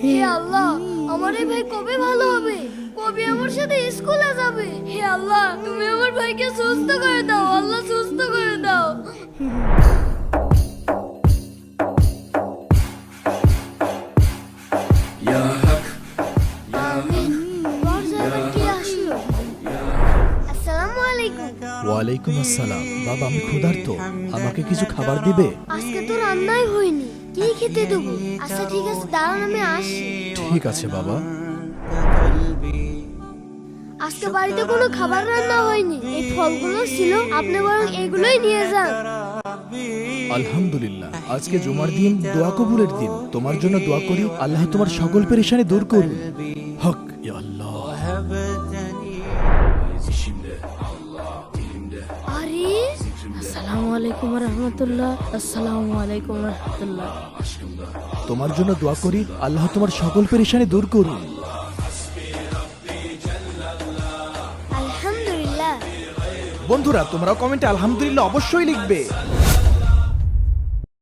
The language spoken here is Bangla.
হে আল্লাহ আমার এই ভাই কবে ভালো হবে? কবে আমার সাথে স্কুলে যাবে? হে আল্লাহ তুমি আমার ভাইকে সুস্থ করে দাও আল্লাহ সুস্থ করে দাও। ওয়ালাইকুম আসসালাম। বাবা আমি ক্ষুধার্ত। আমাকে কিছু খাবার দিবে? আজকে তো রান্নাই হয়নি। কি খেতে দেবো? আচ্ছা ঠিক আছে দাঁড়ান আমি আসি। ঠিক আছে বাবা। আজকে বাড়িতে কোনো খাবার রান্না হয়নি। এই ফলগুলো ছিল আপনি বরং এগুলোই নিয়ে যান। আলহামদুলিল্লাহ। আজকে জুমার দিন দোয়া কবুলের দিন। তোমার জন্য দোয়া করি আল্লাহ তোমার সকল পেরেশানি দূর করুন। হক ইয়া আল্লাহ। আসসালামু আলাইকুম রহমতুল্লাহ আসসালামু আলাইকুম রহমতুল্লাহ। তোমার জন্য দোয়া করি আল্লাহ তোমার সকল পেরেশানি দূর করুন। আলহামদুলিল্লাহ। বন্ধুরা তোমরাও কমেন্টে আলহামদুলিল্লাহ অবশ্যই লিখবে।